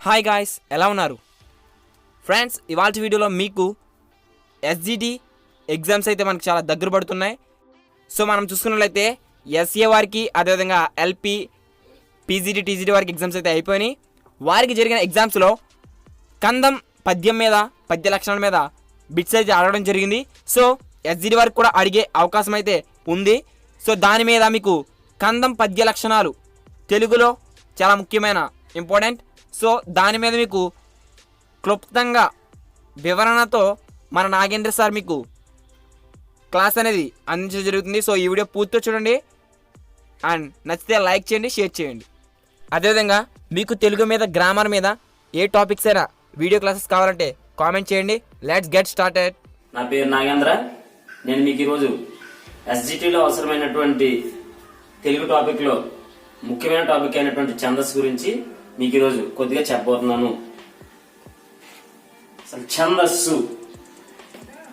Hi guys ఎలా ఉన్నారు? Friends ఇవాళ వీడియోలో మీకు ఎస్జిటి ఎగ్జామ్స్ అయితే మనకు చాలా దగ్గర పడుతున్నాయి. సో మనం చూసుకున్నట్లయితే ఎస్ఏ వారికి అదేవిధంగా ఎల్పి పీజీటీ టీజీటీ వారికి ఎగ్జామ్స్ అయితే అయిపోయినాయి. వారికి జరిగిన ఎగ్జామ్స్లో కందం పద్యం మీద పద్య లక్షణాల మీద బిట్స్ అయితే అడగడం జరిగింది. సో ఎస్జిటి వారికి కూడా అడిగే అవకాశం అయితే ఉంది. సో దాని మీద మీకు కందం పద్య లక్షణాలు తెలుగులో చాలా ముఖ్యమైన ఇంపార్టెంట్ సో దాని మీద మీకు క్లుప్తంగా వివరణతో మన నాగేంద్ర సార్ మీకు క్లాస్ అనేది అందించడం జరుగుతుంది. సో ఈ వీడియో పూర్తిగా చూడండి. అండ్ నచ్చితే లైక్ చేయండి షేర్ చేయండి. అదేవిధంగా మీకు తెలుగు మీద గ్రామర్ మీద ఏ టాపిక్స్ అయినా వీడియో క్లాసెస్ కావాలంటే కామెంట్ చేయండి. Let's get started. నా పేరు నాగేంద్ర. నేను మీకు ఈరోజు ఎస్జిటిలో అవసరమైనటువంటి తెలుగు టాపిక్లో ముఖ్యమైన టాపిక్ అయినటువంటి ఛందస్ గురించి మీకు ఈరోజు కొద్దిగా చెప్పబోతున్నాను. అసలు ఛందస్సు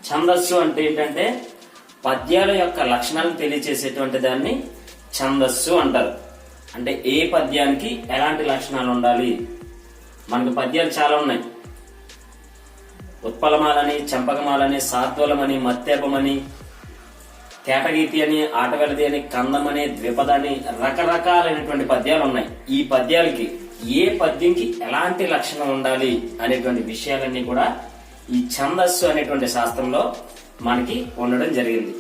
ఛందస్సు అంటే ఏంటంటే పద్యాల యొక్క లక్షణాలను తెలియచేసేటువంటి దాన్ని ఛందస్సు అంటారు. అంటే ఏ పద్యానికి ఎలాంటి లక్షణాలు ఉండాలి? మనకు పద్యాలు చాలా ఉన్నాయి. ఉత్పలమాలని చంపకమాలని సాత్వలమని మత్తేపమని కేటగీతి అని ఆటవెలది అని కందమని ద్విపదని రకరకాలైనటువంటి పద్యాలు ఉన్నాయి. ఈ పద్యాలకి ఏ పద్యంకి ఎలాంటి లక్షణం ఉండాలి అనేటువంటి విషయాలన్నీ కూడా ఈ ఛందస్సు అనేటువంటి శాస్త్రంలో మనకి ఉండడం జరిగింది.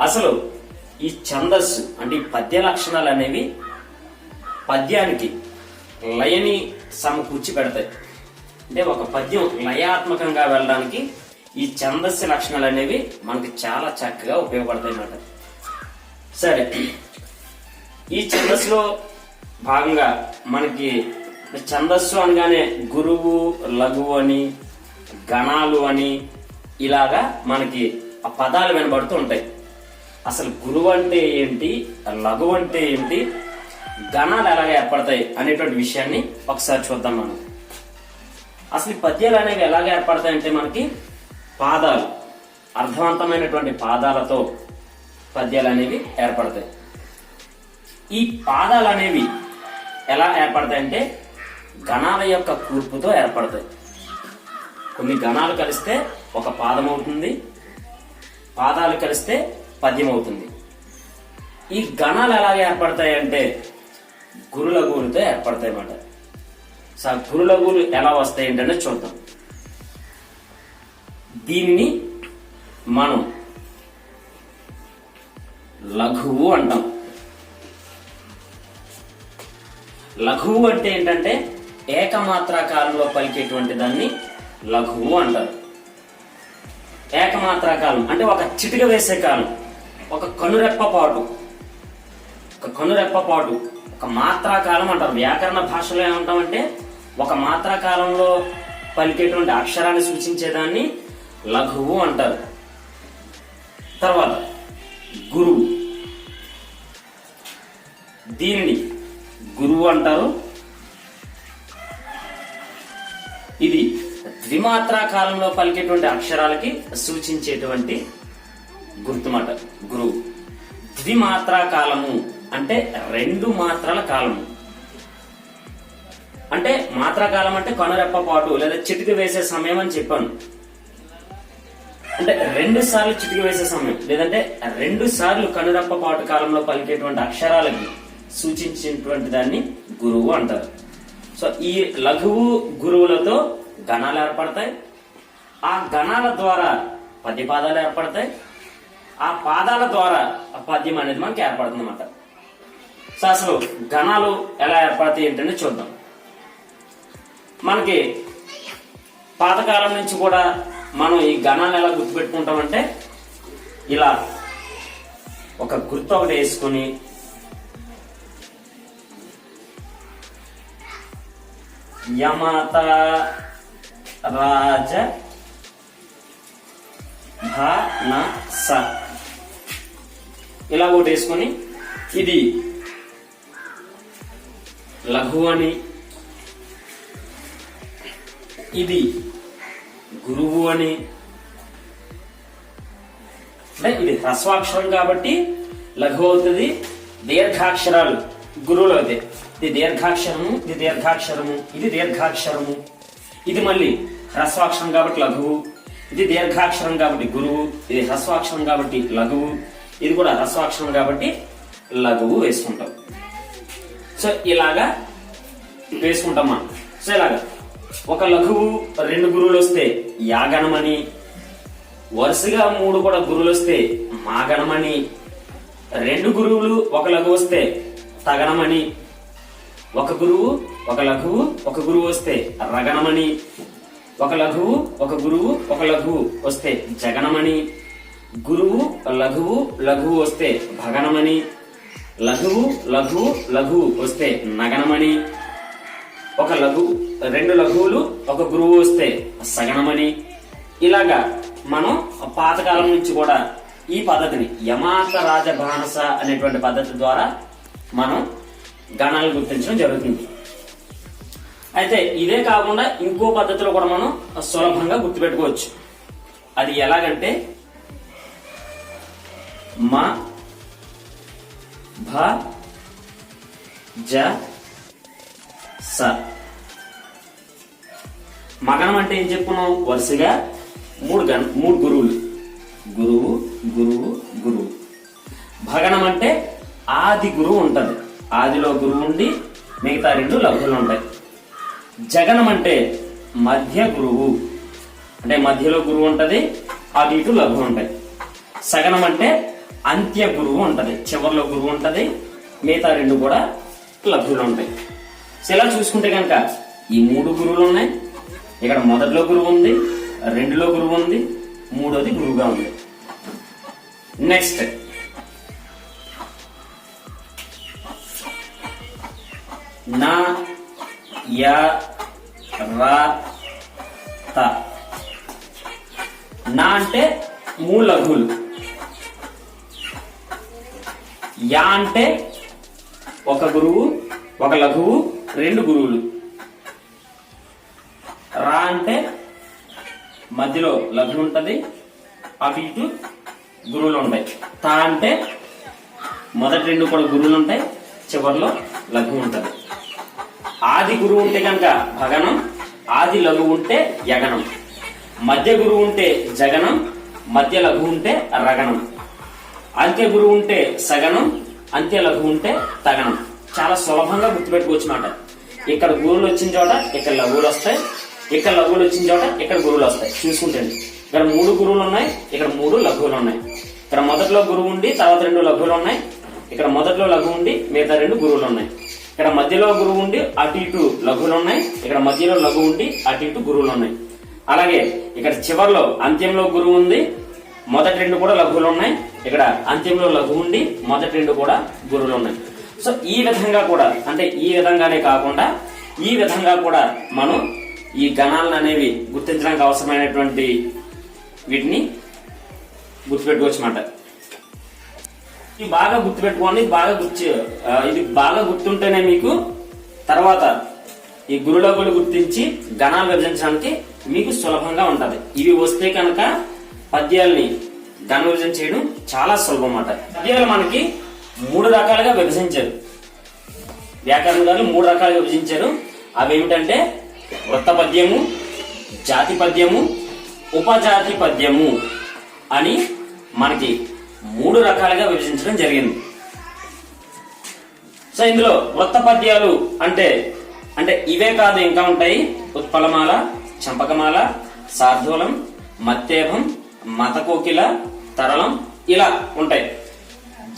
అసలు ఈ ఛందస్సు అంటే ఈ పద్య లక్షణాలు అనేవి పద్యానికి లయని సమకూర్చి పెడతాయి. అంటే ఒక పద్యం లయాత్మకంగా వెళ్ళడానికి ఈ ఛందస్సు లక్షణాలు అనేవి మనకి చాలా చక్కగా ఉపయోగపడతాయి అన్నమాట. సరే ఈ ఛందస్సులో భాగంగా మనకి ఛందస్సు అనగానే గురువు లఘువు అని గణాలు అని ఇలాగా మనకి ఆ పదాలు వినబడుతూ ఉంటాయి. అసలు గురువు అంటే ఏంటి? లఘువు అంటే ఏంటి? గణాలు ఎలాగ ఏర్పడతాయి అనేటువంటి విషయాన్ని ఒకసారి చూద్దాం మనం. అసలు ఈ పద్యాలు అనేవి ఎలాగ ఏర్పడతాయంటే మనకి పాదాలు అర్థవంతమైనటువంటి పాదాలతో పద్యాలు అనేవి ఏర్పడతాయి. ఈ పాదాలు అనేవి ఎలా ఏర్పడతాయంటే గణాల యొక్క కూర్పుతో ఏర్పడతాయి. కొన్ని గణాలు కలిస్తే ఒక పాదం అవుతుంది పాదాలు కలిస్తే పద్యం అవుతుంది. ఈ గణాలు ఎలా ఏర్పడతాయి అంటే గురుల గూరుతో ఏర్పడతాయి అన్నమాట. సో ఆ గురుల గూరు ఎలా వస్తాయి ఏంటనే చూద్దాం. దీన్ని మనం లఘువు అంటాం. లఘువు అంటే ఏంటంటే ఏకమాత్రా కాలంలో పలికేటువంటి దాన్ని లఘువు అంటారు. ఏకమాత్రా కాలం అంటే ఒక చిటిక వేసే కాలం ఒక కనురెప్ప పాటు. ఒక కనురెప్ప పాటు ఒక మాత్రా కాలం అంటారు. వ్యాకరణ భాషలో ఏమంటామంటే ఒక మాత్రాకాలంలో పలికేటువంటి అక్షరాన్ని సూచించేదాన్ని లఘువు అంటారు. తర్వాత గురువు. దీనిని గురువు అంటారు. ఇది ద్విమాత్రా కాలంలో పలికేటువంటి అక్షరాలకి సూచించేటువంటి గుర్తుమాట. గురువు. ద్విమాత్రా కాలము అంటే రెండు మాత్రల కాలము. అంటే మాత్రాకాలం అంటే కనురెప్ప పాటు లేదా చిటికి వేసే సమయం అని చెప్పాను. అంటే రెండు సార్లు చిటిక వేసే సమయం. లేదంటే రెండు సార్లు కనురెప్ప పాటు కాలంలో పలికేటువంటి అక్షరాలకి సూచించినటువంటి దాన్ని గురువు అంటారు. సో ఈ లఘువు గురువులతో గణాలు ఏర్పడతాయి. ఆ గణాల ద్వారా పద్య పాదాలు ఏర్పడతాయి. ఆ పాదాల ద్వారా ఆ పద్యం అనేది మనకి ఏర్పడుతుంది అనమాట సో అసలు గణాలు ఎలా ఏర్పడతాయి ఏంటని చూద్దాం. మనకి పాతకాలం నుంచి కూడా మనం ఈ గణాలు ఎలా గుర్తుపెట్టుకుంటామంటే ఇలా ఒక గుర్తు ఒకటి వేసుకుని యమత రాజ న స ఇలా ఒకటి వేసుకొని ఇది లఘు అని ఇది గురువు అని అంటే ఇది హ్రస్వాక్షరం కాబట్టి లఘు అవుతుంది దీర్ఘాక్షరాలు గురువులు అవుతాయి ఇది దీర్ఘాక్షరము ఇది దీర్ఘాక్షరము ఇది దీర్ఘాక్షరము. ఇది మళ్ళీ హ్రస్వాక్షరం కాబట్టి లఘువు. ఇది దీర్ఘాక్షరం కాబట్టి గురువు. ఇది హ్రస్వాక్షరం కాబట్టి లఘువు. ఇది కూడా హ్రస్వాక్షరం కాబట్టి లఘువు వేసుకుంటాం. సో ఇలాగా వేసుకుంటాం మనం సో ఇలాగా. ఒక లఘువు రెండు గురువులు వస్తే యాగణమని వరుసగా మూడు కూడా గురువులు వస్తే మాగణమని రెండు గురువులు ఒక లఘువు వస్తే తగనమని ఒక గురువు ఒక లఘువు ఒక గురువు వస్తే రగణమని ఒక లఘువు ఒక గురువు ఒక లఘువు వస్తే జగనమని గురువు లఘువు లఘువు వస్తే భగనమని లఘువు లఘువు లఘువు వస్తే నగనమని ఒక లఘు రెండు లఘువులు ఒక గురువు వస్తే సగనమని ఇలాగా మనం పాతకాలం నుంచి కూడా ఈ పద్ధతిని యమాక రాజబానస అనేటువంటి పద్ధతి ద్వారా మనం గణాలు గుర్తించడం జరుగుతుంది. అయితే ఇదే కాకుండా ఇంకో పద్ధతిలో కూడా మనం సులభంగా గుర్తుపెట్టుకోవచ్చు. అది ఎలాగంటే మ భ జ స. మగనం అంటే ఏం చెప్పుకున్నాం వరుసగా మూడు గణ మూడు గురువులు. గురువు గురువు గురువు. భగనం అంటే ఆది గురువు ఉంటుంది. ఆదిలో గురువు ఉండి మిగతా రెండు లబ్ధులు ఉంటాయి. జగనం అంటే మధ్య గురువు. అంటే మధ్యలో గురువు ఉంటుంది అటు ఇటు లఘువు ఉంటాయి. సగనం అంటే అంత్య గురువు ఉంటుంది చివరిలో గురువు ఉంటుంది మిగతా రెండు కూడా లఘువులు ఉంటాయి. సో ఇలా చూసుకుంటే కనుక ఈ మూడు గురువులు ఉన్నాయి. ఇక్కడ మొదటిలో గురువు ఉంది రెండులో గురువు ఉంది మూడోది గురువుగా ఉంది. నెక్స్ట్ నా యా రా త. నా అంటే మూడు లఘువులు యా అంటే ఒక గురువు ఒక లఘువు రెండు గురువులు. రా అంటే మధ్యలో లఘు ఉంటుంది అటు ఇటు గురువులు ఉంటాయి. తా అంటే మొదటి రెండు కూడా గురువులు ఉంటాయి చివరిలో లఘు ఉంటుంది. ఆది గురువు ఉంటే కనుక భగనం ఆది లఘు ఉంటే యగనం. మధ్య గురువు ఉంటే జగనం మధ్య లఘు ఉంటే రగనం. అంత్య గురువు ఉంటే సగనం అంత్య లఘు ఉంటే తగనం. చాలా సులభంగా గుర్తుపెట్టుకోవచ్చు మాట ఇక్కడ గురువులు వచ్చిన చోట ఇక్కడ లఘువులు వస్తాయి ఇక్కడ లఘువులు వచ్చిన చోట ఇక్కడ గురువులు వస్తాయి. చూసుకుంటండి ఇక్కడ మూడు గురువులు ఉన్నాయి ఇక్కడ మూడు లఘువులు ఉన్నాయి. ఇక్కడ మొదట్లో గురువు ఉండి తర్వాత రెండు లఘువులు ఉన్నాయి. ఇక్కడ మొదట్లో లఘు ఉండి మిగతా రెండు గురువులు ఉన్నాయి. ఇక్కడ మధ్యలో గురువు ఉండి అటు ఇటు లఘువులు ఉన్నాయి. ఇక్కడ మధ్యలో లఘు ఉండి అటు ఇటు గురువులు ఉన్నాయి. అలాగే ఇక్కడ చివర్లో అంత్యంలో గురువు ఉంది. మొదటి రెండు కూడా లఘువులు ఉన్నాయి. ఇక్కడ అంత్యంలో లఘు ఉండి మొదటి రెండు కూడా గురువులు ఉన్నాయి. సో ఈ విధంగా కూడా అంటే ఈ విధంగానే కాకుండా ఈ విధంగా కూడా మనం ఈ గణాలను అనేవి గుర్తించడానికి అవసరమైనటువంటి వీటిని గుర్తుపెట్టుకోవచ్చు అన్నమాట. ఇది బాగా గుర్తుపెట్టుకోండి ఇది బాగా గుర్తు ఇది బాగా గుర్తుంటేనే మీకు తర్వాత ఈ గురులోకులు గుర్తించి గణాలు విభజించడానికి మీకు సులభంగా ఉంటది. ఇవి వస్తే కనుక పద్యాల్ని గణ విభజన చేయడం చాలా సులభం అన్నమాట పద్యాలు మనకి మూడు రకాలుగా విభజించారు. వ్యాకరణ గారు మూడు రకాలుగా విభజించారు. అవి ఏమిటంటే వృత్త పద్యము జాతి పద్యము ఉపజాతి పద్యము అని మనకి మూడు రకాలుగా విభజించడం జరిగింది. సో ఇందులో వృత్త పద్యాలు అంటే అంటే ఇవే కాదు ఇంకా ఉంటాయి. ఉత్పలమాల చంపకమాల శార్దూలం మత్తేభం మతకోకిల తరళం ఇలా ఉంటాయి.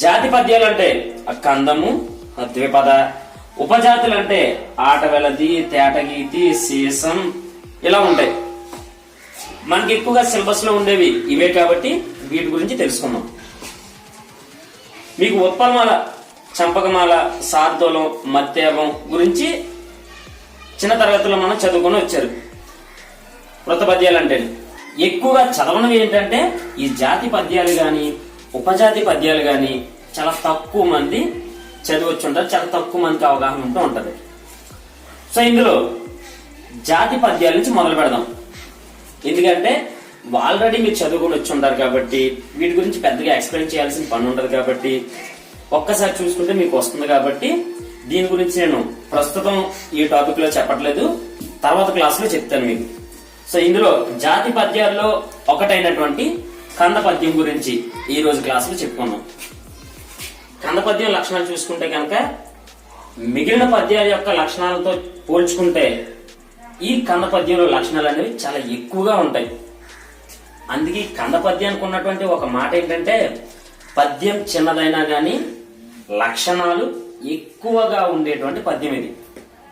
జాతి పద్యాలు అంటే కందము ద్విపద. ఉపజాతులు అంటే ఆటవెలది తేటగీతి సీసం ఇలా ఉంటాయి. మనకి ఎక్కువగా సిలబస్లో ఉండేవి ఇవే కాబట్టి వీటి గురించి తెలుసుకుందాం. మీకు ఉత్పలమాల చంపకమాల శార్దూలం మత్తేభం గురించి చిన్న తరగతిలో మనం చదువుకొని వచ్చారు. వృత పద్యాలు అంటే ఎక్కువగా చదవనవి ఏంటంటే ఈ జాతి పద్యాలు కానీ ఉపజాతి పద్యాలు కానీ చాలా తక్కువ మంది చదివచ్చు ఉంటారు. చాలా తక్కువ మందికి అవగాహన ఉంటూ ఉంటుంది. సో ఇందులో జాతి పద్యాల నుంచి మొదలు పెడదాం. ఎందుకంటే ఆల్రెడీ మీరు చదువుకొని వచ్చి ఉంటారు కాబట్టి వీటి గురించి పెద్దగా ఎక్స్ప్లెయిన్ చేయాల్సిన పని ఉండదు కాబట్టి ఒక్కసారి చూసుకుంటే మీకు వస్తుంది కాబట్టి దీని గురించి నేను ప్రస్తుతం ఈ టాపిక్లో చెప్పట్లేదు. తర్వాత క్లాస్లో చెప్తాను మీకు. సో ఇందులో జాతి పద్యాల్లో ఒకటైనటువంటి కంద పద్యం గురించి ఈ రోజు క్లాస్లో చెప్పుకున్నాం కంద పద్యం లక్షణాలు చూసుకుంటే కనుక మిగిలిన పద్యాల యొక్క లక్షణాలతో పోల్చుకుంటే ఈ కంద పద్యంలో లక్షణాలు అనేవి చాలా ఎక్కువగా ఉంటాయి. అందుకే కంద పద్యానికి ఉన్నటువంటి ఒక మాట ఏంటంటే పద్యం చిన్నదైనా కానీ లక్షణాలు ఎక్కువగా ఉండేటువంటి పద్యం ఇది.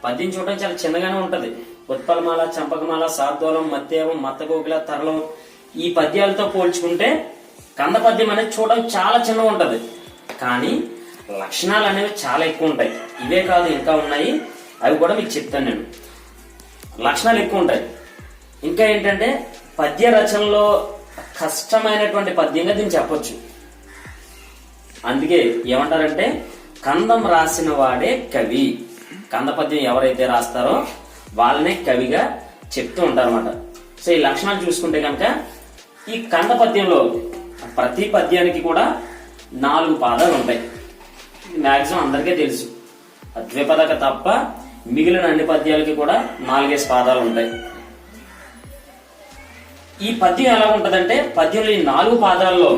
పద్యం చూడడం చాలా చిన్నగానే ఉంటది. ఉత్పలమాల చంపకమాల సాద్వలం మత్తేవం మత్తగోకుల తరలం ఈ పద్యాలతో పోల్చుకుంటే కంద పద్యం అనేది చూడడం చాలా చిన్నగా ఉంటది. కానీ లక్షణాలు అనేవి చాలా ఎక్కువ ఉంటాయి. ఇవే కాదు ఇంకా ఉన్నాయి. అవి కూడా మీకు చెప్తాను నేను. లక్షణాలు ఎక్కువ ఉంటాయి. ఇంకా ఏంటంటే పద్య రచనలో కష్టమైనటువంటి పద్యంగా దీన్ని చెప్పొచ్చు. అందుకే ఏమంటారంటే కందం రాసిన వాడే కవి. కంద పద్యం ఎవరైతే రాస్తారో వాళ్ళనే కవిగా చెప్తూ ఉంటారన్నమాట. సో ఈ లక్షణాలు చూసుకుంటే కనుక ఈ కంద పద్యంలో ప్రతి పద్యానికి కూడా నాలుగు పాదాలు ఉంటాయి. మ్యాక్సిమం అందరికీ తెలుసు. ద్విపదక తప్ప మిగిలిన అన్ని పద్యాలకి కూడా నాలుగేసి పాదాలు ఉంటాయి. ఈ పద్యం ఎలా ఉంటదంటే పద్యంలో ఈ నాలుగు పాదాల్లో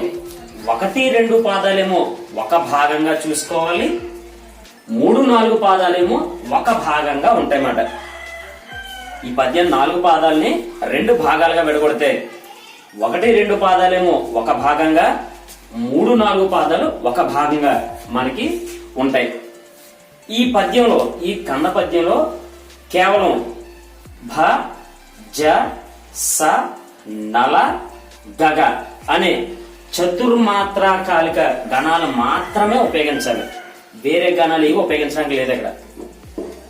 ఒకటి రెండు పాదాలేమో ఒక భాగంగా చూసుకోవాలి. మూడు నాలుగు పాదాలేమో ఒక భాగంగా ఉంటాయన్నమాట. ఈ పద్యం నాలుగు పాదాలని రెండు భాగాలుగా విడగొడితే ఒకటి రెండు పాదాలేమో ఒక భాగంగా మూడు నాలుగు పాదాలు ఒక భాగంగా మనకి ఉంటాయి. ఈ పద్యంలో ఈ కన్న పద్యంలో కేవలం భ జ స నల గగ అనే చతుర్మాత్రాకాలిక గణాలు మాత్రమే ఉపయోగించాలి. వేరే గణాలు ఏవి ఉపయోగించడానికి లేదు ఇక్కడ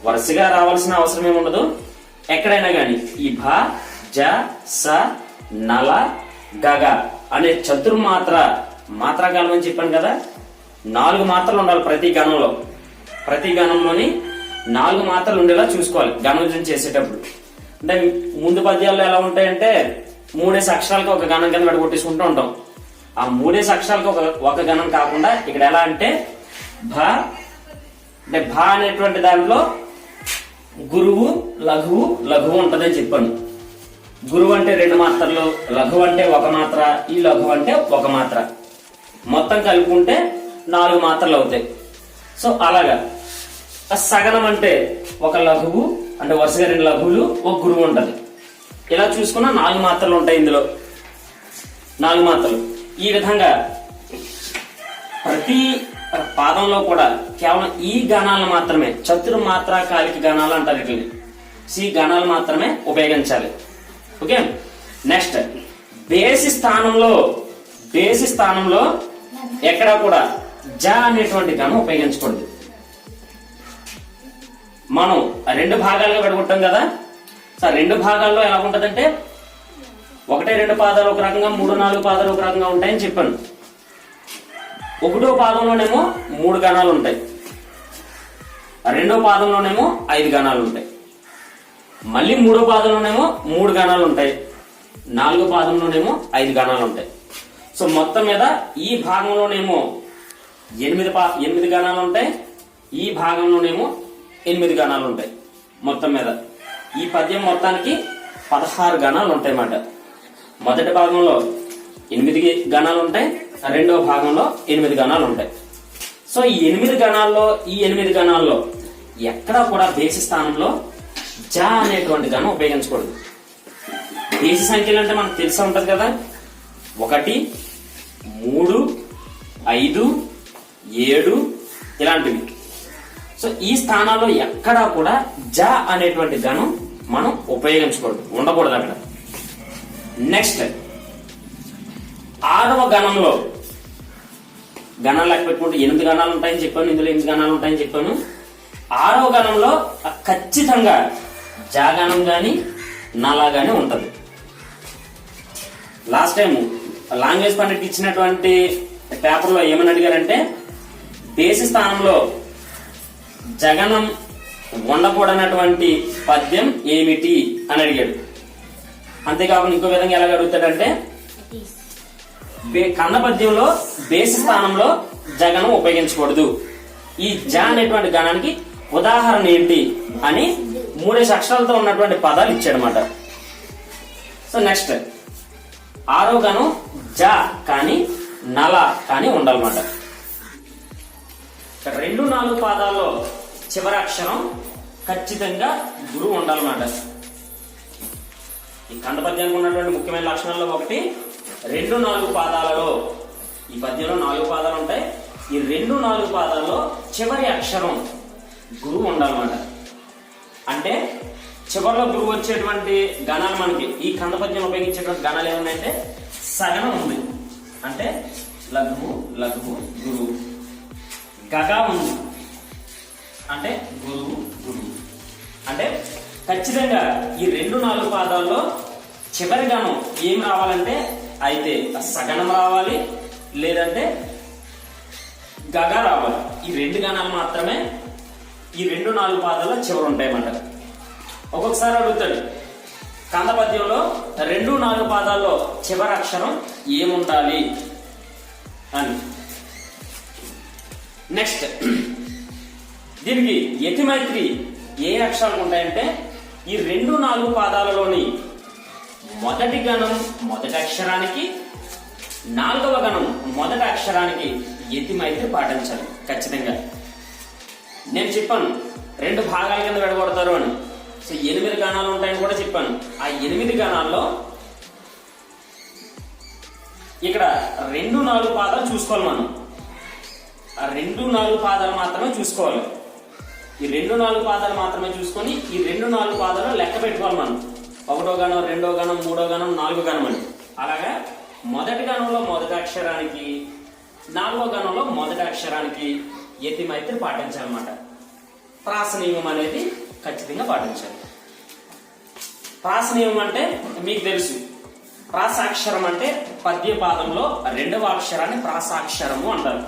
వరుసగా రావాల్సిన అవసరం ఏమి ఉండదు ఎక్కడైనా కానీ ఈ భ జ స నల గగ అనే చతుర్మాత్ర మాత్రాకాలం అని చెప్పాను కదా? నాలుగు మాత్రలు ఉండాలి ప్రతి గణంలో. ప్రతి గణంలోని నాలుగు మాత్రలు ఉండేలా చూసుకోవాలి గణం చేసేటప్పుడు. అంటే ముందు పద్యాల్లో ఎలా ఉంటాయంటే మూడేసి అక్షరాలకి ఒక గణం కింద కొట్టేసుకుంటూ ఉంటాం. ఆ మూడేసి అక్షరాలకి ఒక ఒక గణం కాకుండా ఇక్కడ ఎలా అంటే భ అంటే భ అనేటువంటి దాంట్లో గురువు లఘువు లఘువు ఉంటుందని చెప్పాను. గురువు అంటే రెండు మాత్రలు లఘువు అంటే ఒక మాత్ర ఈ లఘు అంటే ఒక మాత్ర. మొత్తం కలుపుకుంటే నాలుగు మాత్రలు అవుతాయి. సో అలాగా. సగనం అంటే ఒక లఘువు అంటే వరుసగా రెండు లఘువులు ఒక గురువు ఉంటుంది. ఇలా చూసుకున్న నాలుగు మాత్రలు ఉంటాయి ఇందులో. నాలుగు మాత్రలు. ఈ విధంగా ప్రతి పాదంలో కూడా కేవలం ఈ గణాలను మాత్రమే చతుర్మాత్రా కాలిక గణాలు అంటారు వీటిని. సి గణాలు మాత్రమే ఉపయోగించాలి. ఓకే? నెక్స్ట్ బేసి స్థానంలో బేసి స్థానంలో ఎక్కడా కూడా జ అనేటువంటి గణం ఉపయోగించకూడదు. మనం రెండు భాగాలుగా విడగొట్టాం కదా? సార్ రెండు భాగాల్లో ఎలా ఉంటదంటే ఒకటే రెండు పాదాలు ఒక రకంగా మూడు నాలుగు పాదాలు ఒక రకంగా ఉంటాయని చెప్పాను. ఒకటో పాదంలోనేమో మూడు గణాలు ఉంటాయి. రెండో పాదంలోనేమో ఐదు గణాలు ఉంటాయి. మళ్ళీ మూడో పాదంలోనేమో మూడు గణాలు ఉంటాయి. నాలుగో పాదంలోనేమో ఐదు గణాలు ఉంటాయి. సో మొత్తం మీద ఈ భాగంలోనేమో ఎనిమిది పా ఎనిమిది గణాలు ఉంటాయి. ఈ భాగంలోనేమో ఎనిమిది గణాలు ఉంటాయి. మొత్తం మీద. ఈ పద్యం మొత్తానికి పదహారు గణాలు ఉంటాయి అన్నమాట మొదటి భాగంలో ఎనిమిది గణాలు ఉంటాయి రెండవ భాగంలో ఎనిమిది గణాలు ఉంటాయి. సో ఈ ఎనిమిది గణాల్లో ఈ ఎనిమిది గణాల్లో ఎక్కడా కూడా దేశ స్థానంలో జా అనేటువంటి గణం ఉపయోగించకూడదు. బేసి సంఖ్యలు అంటే మనకు తెలిసి ఉంటుంది కదా? ఒకటి మూడు ఐదు ఏడు ఇలాంటివి. సో ఈ స్థానాల్లో ఎక్కడా కూడా జ అనేటువంటి గణం మనం ఉపయోగించకూడదు ఉండకూడదు అక్కడ. నెక్స్ట్ ఆరవ గణంలో గణాలు లెక్క పెట్టుకుంటే ఎనిమిది గణాలు ఉంటాయని చెప్పాను ఇందులో ఎనిమిది గణాలు ఉంటాయని చెప్పాను. ఆరవ గణంలో ఖచ్చితంగా జాగణం గాని నలా గాని ఉంటది. లాస్ట్ టైం లాంగ్వేజ్ పండిట్ ఇచ్చినటువంటి పేపర్లో ఏమని అడిగారంటే దేశ స్థానంలో జగనం ఉండకూడనటువంటి పద్యం ఏమిటి అని అడిగాడు. అంతేకాకుండా ఇంకో విధంగా ఎలా అడుగుతాడంటే కన్న పద్యంలో బేసి స్థానంలో జగనం ఉపయోగించకూడదు. ఈ జ అనేటువంటి గణానికి ఉదాహరణ ఏంటి అని మూడేసి అక్షరాలతో ఉన్నటువంటి పదాలు ఇచ్చాడనమాట సో నెక్స్ట్ ఆరో గణం జ కానీ నల కానీ ఉండాలన్నమాట. రెండు నాలుగు పాదాల్లో చివరి అక్షరం ఖచ్చితంగా గురువు ఉండాలన్నమాట. ఈ ఖండ పద్యానికి ఉన్నటువంటి ముఖ్యమైన లక్షణాల్లో ఒకటి రెండు నాలుగు పాదాలలో ఈ పద్యంలో నాలుగు పాదాలు ఉంటాయి. ఈ రెండు నాలుగు పాదాల్లో చివరి అక్షరం గురువు ఉండాలన్నమాట. అంటే చివరిలో గురువు వచ్చేటువంటి గణాలు మనకి ఈ ఖండ పద్యం ఉపయోగించేటువంటి గణాలు ఏమున్నాయంటే సగనం ఉంది. అంటే లఘువు లఘువు గురువు. గగా ఉంది. అంటే గురువు గురువు. అంటే ఖచ్చితంగా ఈ రెండు నాలుగు పాదాల్లో చివరి గణం ఏం రావాలంటే అయితే సగనం రావాలి లేదంటే గగ రావాలి. ఈ రెండు గణాలు మాత్రమే ఈ రెండు నాలుగు పాదాల్లో చివరి ఉంటాయన్నమాట. ఒక్కొక్కసారి అడుగుతాడు కందపద్యంలో రెండు నాలుగు పాదాల్లో చివరి అక్షరం ఏముండాలి? అని. నెక్స్ట్ దీనికి యతిమైత్రి ఏ అక్షరాలు ఉంటాయంటే ఈ రెండు నాలుగు పాదాలలోని మొదటి గణం మొదటి అక్షరానికి నాలుగవ గణం మొదటి అక్షరానికి యతిమైత్రి పాటించాలి ఖచ్చితంగా. నేను చెప్పాను రెండు భాగాల కింద విడగొడతారు అని. సో ఎనిమిది గణాలు ఉంటాయని కూడా చెప్పాను. ఆ ఎనిమిది గణాల్లో ఇక్కడ రెండు నాలుగు పాదాలు చూసుకోవాలి మనం. ఆ రెండు నాలుగు పాదాలు మాత్రమే చూసుకోవాలి. ఈ రెండు నాలుగు పాదాలు మాత్రమే చూసుకొని ఈ రెండు నాలుగు పాదాలు లెక్క పెట్టుకోవాలి మనం. ఒకటో గణం రెండో గణం మూడో గణం నాలుగో గణం అని. అలాగా మొదటి గణంలో మొదటి అక్షరానికి నాలుగో గణంలో మొదటి అక్షరానికి యతిమైత్రి పాటించాలన్నమాట. ప్రాస నియమం అనేది ఖచ్చితంగా పాటించాలి. ప్రాస నియమం అంటే మీకు తెలుసు. ప్రాసాక్షరం అంటే పద్యపాదంలో రెండవ అక్షరాన్ని ప్రాసాక్షరము అంటారు.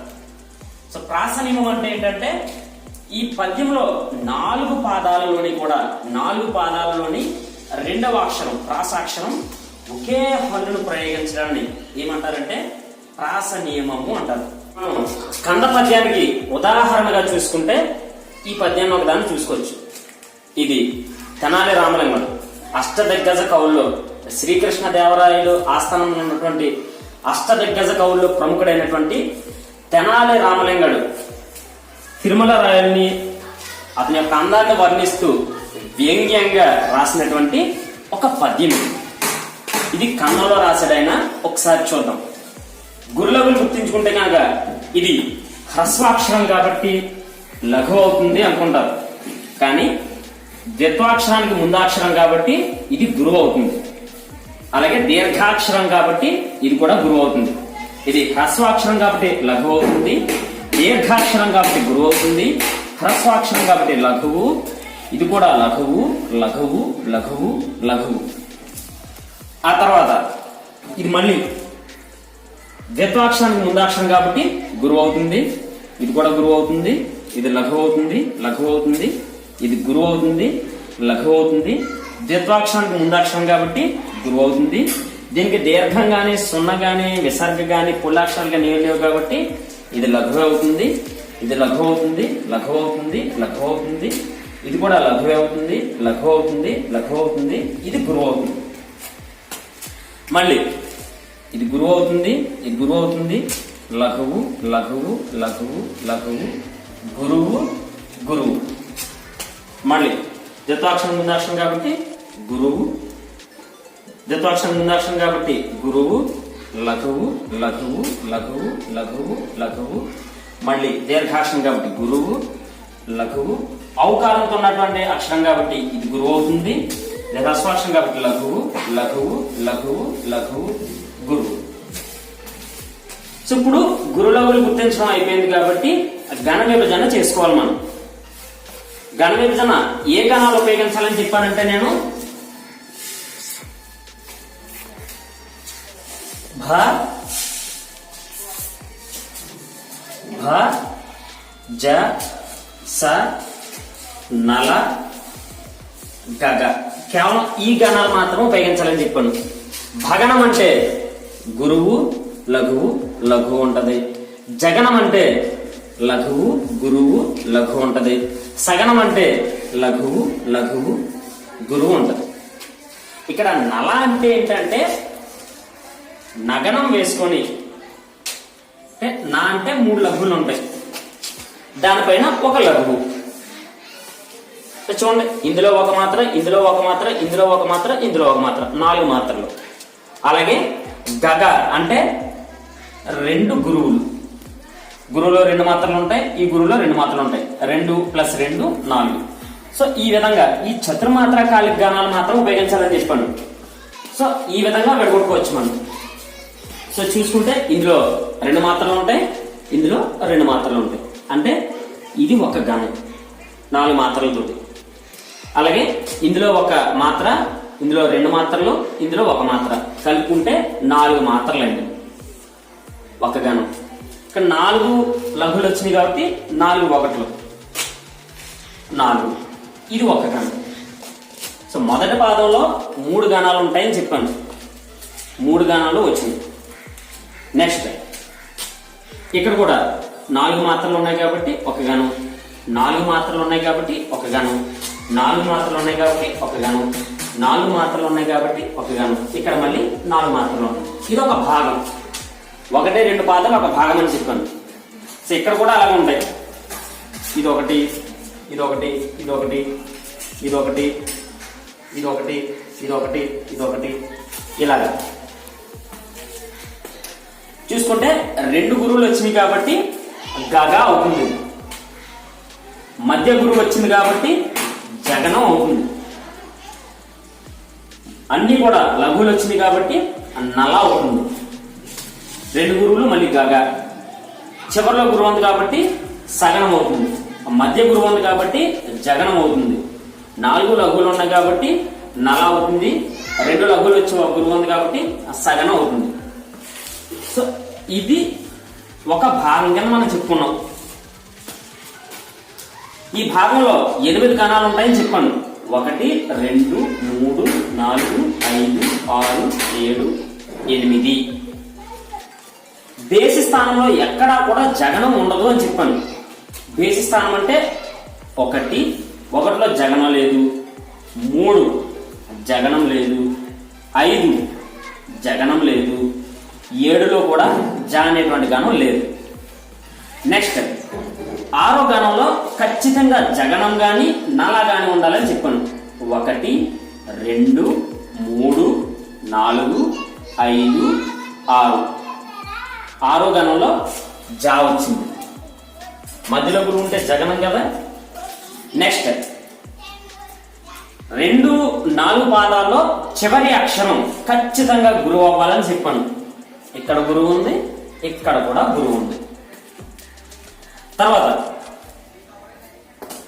సో ప్రాస నియమం అంటే ఏంటంటే ఈ పద్యంలో నాలుగు పాదాలలోని కూడా నాలుగు పాదాలలోని రెండవ అక్షరం ప్రాసాక్షరం ఒకే హల్లును ప్రయోగించడాన్ని ఏమంటారంటే ప్రాస నియమము అంటారు. మనం స్కంద పద్యానికి ఉదాహరణగా చూసుకుంటే ఈ పద్యాన్ని ఒకదాన్ని చూసుకోవచ్చు. ఇది తెనాలి రామలింగడు అష్టదిగ్గజ కవుల్లో శ్రీకృష్ణ దేవరాయలు ఆస్థానంలో ఉన్నటువంటి అష్టదిగ్గజ కవుల్లో ప్రముఖుడైనటువంటి తెనాలి రామలింగడు తిరుమల రాయల్ని అతని యొక్క అందాన్ని వర్ణిస్తూ వ్యంగ్యంగా రాసినటువంటి ఒక పద్యం ఇది. కన్నంలో కన్నడలో రాశాడైన ఒకసారి చూద్దాం. గురులగులు గుర్తించుకుంటే కనుక ఇది హ్రస్వాక్షరం కాబట్టి లఘు అవుతుంది అనుకుంటారు. కానీ ద్విత్వాక్షరానికి ముందాక్షరం కాబట్టి ఇది గురువు అవుతుంది. అలాగే దీర్ఘాక్షరం కాబట్టి ఇది కూడా గురువు అవుతుంది. ఇది హ్రస్వాక్షరం కాబట్టి లఘు అవుతుంది. దీర్ఘాక్షరం కాబట్టి గురువు అవుతుంది హ్రస్వాక్షరం కాబట్టి లఘువు ఇది కూడా లఘువు లఘువు లఘువు లఘువు. ఆ తర్వాత ఇది మళ్ళీ ద్విత్వాక్షరానికి ముందాక్షరం కాబట్టి గురువు అవుతుంది ఇది కూడా గురువు అవుతుంది ఇది లఘు అవుతుంది లఘు అవుతుంది ఇది గురువు అవుతుంది లఘు అవుతుంది. ద్విత్వాక్షరానికి ముందాక్షరం కాబట్టి గురువు అవుతుంది. దీనికి దీర్ఘం కానీ సున్న కానీ విసర్గ కానీ పుల్లాక్షరాలు కానీ ఏం లేవు కాబట్టి ఇది లఘు అవుతుంది ఇది లఘు అవుతుంది లఘు అవుతుంది లఘు అవుతుంది. ఇది కూడా లఘు అవుతుంది లఘు అవుతుంది లఘు అవుతుంది. ఇది గురువు అవుతుంది. మళ్ళీ ఇది గురువు అవుతుంది ఇది గురువు అవుతుంది. లఘువు లఘువు లఘువు లఘువు గురువు గురువు. మళ్ళీ ద్విత్వాక్షరం ముందాక్షరం కాబట్టి గురువు. ద్విత్వాక్షరం ముందాక్షరం కాబట్టి గురువు. లఘువు లఘువు లఘువు లఘువు లఘువు మళ్ళీ దీర్ఘాక్షరం కాబట్టి గురువు లఘువు ఔకారంతో ఉన్నటువంటి అక్షరం కాబట్టి ఇది గురువు అవుతుంది. రస్వాక్షరం కాబట్టి లఘువు లఘువు లఘువు లఘువు గురువు. సో ఇప్పుడు గురులవులు గుర్తించడం అయిపోయింది కాబట్టి గణ విభజన చేసుకోవాలి మనం. గణ విభజన ఏ గణాలు ఉపయోగించాలని చెప్పానంటే నేను భ భ జ స నల గగ. కేవలం ఈ గణాలు మాత్రం ఉపయోగించాలని చెప్పాను భగనం అంటే గురువు లఘువు లఘువు ఉంటది. జగనం అంటే లఘువు గురువు లఘువు ఉంటది. సగనం అంటే లఘువు లఘువు గురువు ఉంటుంది. ఇక్కడ నల అంటే ఏంటంటే నగనం వేసుకొని అంటే నా అంటే మూడు లఘువులు ఉంటాయి. దానిపైన ఒక లఘువు. చూడండి ఇందులో ఒక మాత్ర ఇందులో ఒక మాత్ర ఇందులో ఒక మాత్ర ఇందులో ఒక మాత్ర నాలుగు మాత్రలు. అలాగే గగ అంటే రెండు గురువులు. గురువులో రెండు మాత్రలు ఉంటాయి ఈ గురువులో రెండు మాత్రలు ఉంటాయి. రెండు ప్లస్ రెండు నాలుగు. సో ఈ విధంగా ఈ చతుర్మాత్ర కాలిక గానాలు మాత్రం ఉపయోగించాలని చెప్పాను. సో ఈ విధంగా విడగొట్టుకోవచ్చు మనం. సో చూసుకుంటే ఇందులో రెండు మాత్రలు ఉంటాయి ఇందులో రెండు మాత్రలు ఉంటాయి. అంటే ఇది ఒక గణం నాలుగు మాత్రలతోటి. అలాగే ఇందులో ఒక మాత్ర ఇందులో రెండు మాత్రలు ఇందులో ఒక మాత్ర. కలుపుకుంటే నాలుగు మాత్రలు అండి ఒక గణం ఇక్కడ నాలుగు లఘులు వచ్చినాయి కాబట్టి నాలుగు ఒకట్లు. నాలుగు. ఇది ఒక గణం సో మొదటి పాదంలో మూడు గణాలు ఉంటాయని చెప్పాను. మూడు గణాలు వచ్చినాయి. నెక్స్ట్ ఇక్కడ కూడా నాలుగు మాత్రలు ఉన్నాయి కాబట్టి ఒక గణం. నాలుగు మాత్రలు ఉన్నాయి కాబట్టి ఒక గణం. నాలుగు మాత్రలు ఉన్నాయి కాబట్టి ఒక గణం. నాలుగు మాత్రలు ఉన్నాయి కాబట్టి ఒక గణం. ఇక్కడ మళ్ళీ నాలుగు మాత్రలు ఉన్నాయి. ఇది ఒక భాగం. ఒకటే రెండు పాదాలు ఒక భాగం అని చెప్పాను. సో ఇక్కడ కూడా అలాగే ఉంటాయి. ఇది ఒకటి ఇది ఒకటి ఇది ఒకటి ఇది ఒకటి ఇది ఒకటి ఇది ఒకటి ఇది ఒకటి ఇలాగా. చూసుకుంటే రెండు గురువులు వచ్చినాయి కాబట్టి గగా అవుతుంది. మధ్య గురువు వచ్చింది కాబట్టి జగనం అవుతుంది. అన్ని కూడా లఘువులు వచ్చినాయి కాబట్టి నల అవుతుంది. రెండు గురువులు మళ్ళీ గగా. చివరిలో గురువు ఉంది కాబట్టి సగనం అవుతుంది. మధ్య గురువు ఉంది కాబట్టి జగనం అవుతుంది. నాలుగు లఘువులు ఉన్నాయి కాబట్టి నల అవుతుంది. రెండు లఘువులు వచ్చి ఒక గురువు ఉంది కాబట్టి సగనం అవుతుంది. సో ఇది ఒక భాగం కింద మనం చెప్పుకున్నాం. ఈ భాగంలో ఎనిమిది కణాలు ఉంటాయని చెప్పాను ఒకటి రెండు మూడు నాలుగు ఐదు ఆరు ఏడు ఎనిమిది. బేసి స్థానంలో ఎక్కడా కూడా జగనం ఉండదు అని చెప్పాను బేసి స్థానం అంటే ఒకటి ఒకటిలో జగనం లేదు. మూడు జగనం లేదు. ఐదు జగనం లేదు. ఏడులో కూడా జ అనేటువంటి గణం లేదు. నెక్స్ట్ ఆరో గణంలో ఖచ్చితంగా జగనం గాని నల గాని ఉండాలని చెప్పాను. ఒకటి రెండు మూడు నాలుగు ఐదు ఆరు. ఆరో గణంలో జా వచ్చింది. మధ్యలో గురువు ఉంటే జగనం కదా? నెక్స్ట్ రెండు నాలుగు పాదాల్లో చివరి అక్షరం ఖచ్చితంగా గురువు అవ్వాలని చెప్పాను. ఇక్కడ గురువు ఉంది ఇక్కడ కూడా గురువు ఉంది. తర్వాత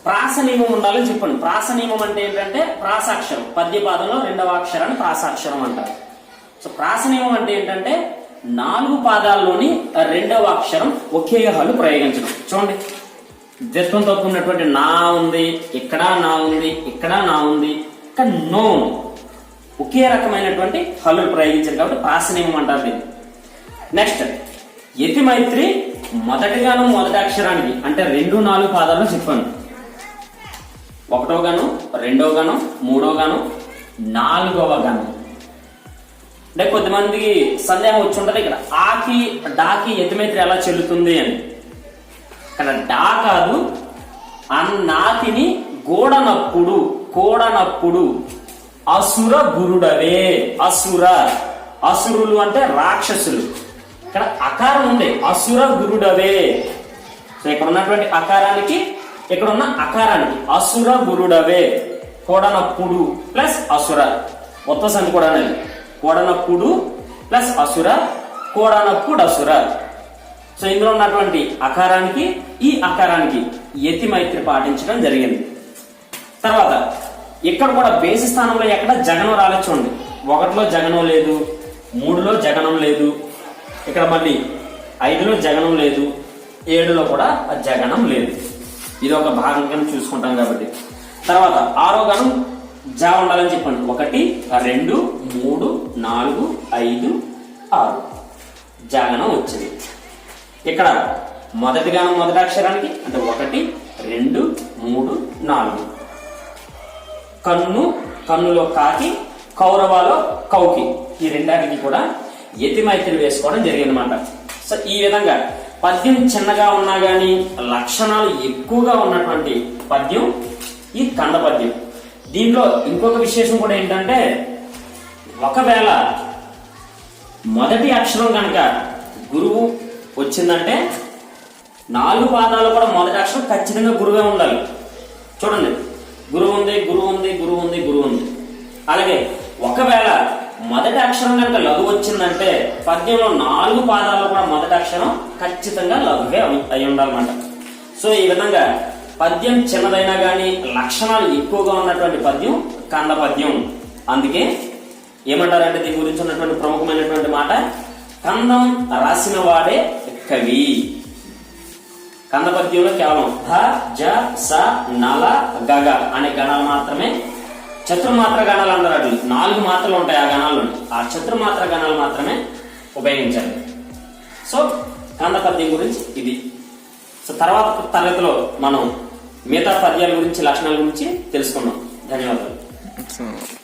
ప్రాస నియమం ఉండాలని చెప్పండి. ప్రాస నియమం అంటే ఏంటంటే ప్రాసాక్షరం పద్యపాదంలో రెండవ అక్షరాన్ని ప్రాసాక్షరం అంటారు. సో ప్రాస నియమం అంటే ఏంటంటే నాలుగు పాదాల్లోని రెండవ అక్షరం ఒకే హల్లు ప్రయోగించడం. చూడండి. ద్విత్వం తప్పు ఉన్నటువంటి నా ఉంది ఇక్కడ నా ఉంది ఇక్కడ నా ఉంది ఇక్కడ నో ఒకే రకమైనటువంటి హల్లు ప్రయోగించారు కాబట్టి ప్రాస నియమం అంటారు దీన్ని. నెక్స్ట్ యతి మైత్రి మొదటిగాను మొదటి అక్షరానికి అంటే రెండు నాలుగు పాదాలను చెప్పాను. ఒకటో గాను రెండో గాను మూడో గాను నాలుగవ గాను అంటే కొద్దిమందికి సందేహం వచ్చి ఉంటుంది ఇక్కడ. ఆకి డాకి యతిమైత్రి ఎలా చెల్లుతుంది అని. ఇక్కడ డా కాదు అన్నాతిని గోడనప్పుడు కోడనప్పుడు అసుర గురుడవే. అసుర. అసురులు అంటే రాక్షసులు. ఇక్కడ అకారం ఉంది. అసుర గురుడవే. సో ఇక్కడ ఉన్నటువంటి అకారానికి ఇక్కడ ఉన్న అకారానికి అసుర గురుడవే. కోడనప్పుడు ప్లస్ అసుర. మొత్తం సంధి కూడా అనేది. కోడనప్పుడు ప్లస్ అసుర కోడనప్పుడు అసుర. సో ఇందులో ఉన్నటువంటి అకారానికి ఈ అకారానికి యతి మైత్రి పాటించడం జరిగింది. తర్వాత ఇక్కడ కూడా బేసి స్థానంలో ఎక్కడ జగనం రాలేదు చూడండి. ఒకటిలో జగనం లేదు మూడులో జగనం లేదు ఇక్కడ మళ్ళీ ఐదులో జగనం లేదు ఏడులో కూడా జగనం లేదు. ఇది ఒక భాగం కింద చూసుకుంటాం కాబట్టి. తర్వాత ఆరో గణం జా ఉండాలని చెప్పండి. ఒకటి రెండు మూడు నాలుగు ఐదు ఆరు. జాగనం వచ్చింది. ఇక్కడ మొదటి గానం మొదటి అక్షరానికి అంటే ఒకటి రెండు మూడు నాలుగు. కన్ను కన్నులో కాకి కౌరవాలో కౌకి. ఈ రెండాటికి కూడా యతి వేసుకోవడం జరిగిందన్నమాట. సో ఈ విధంగా పద్యం చిన్నగా ఉన్నా కానీ లక్షణాలు ఎక్కువగా ఉన్నటువంటి పద్యం ఈ కంద పద్యం. దీనిలో ఇంకొక విశేషం కూడా ఏంటంటే ఒకవేళ మొదటి అక్షరం కనుక గురువు వచ్చిందంటే నాలుగు పాదాలు కూడా మొదటి అక్షరం ఖచ్చితంగా గురువే ఉండాలి. చూడండి. గురువు ఉంది గురువు ఉంది గురువు ఉంది గురువు ఉంది. అలాగే ఒకవేళ మొదటి అక్షరం కనుక లఘు వచ్చిందంటే పద్యంలో నాలుగు పాదాలు కూడా మొదటి అక్షరం ఖచ్చితంగా లఘువే అయి- ఉండాలన్నమాట. సో ఈ విధంగా పద్యం చిన్నదైనా కానీ లక్షణాలు ఎక్కువగా ఉన్నటువంటి పద్యం కంద పద్యం. అందుకే ఏమంటారంటే దీని గురించి ఉన్నటువంటి ప్రముఖమైనటువంటి మాట? కందం రాసిన వాడే కవి. కంద పద్యంలో కేవలం ధ జ స నల గగ అనే గణాలు మాత్రమే చతుర్మాత్ర గణాలు అంటారు అటు నాలుగు మాత్రలు ఉంటాయి ఆ గణాల్లో ఆ చతుర్మాత్ర గణాలు మాత్రమే ఉపయోగించాలి. సో కంద పద్యం గురించి ఇది. సో తర్వాత తరగతిలో మనం మిగతా పద్యాల గురించి లక్షణాల గురించి తెలుసుకున్నాం ధన్యవాదాలు.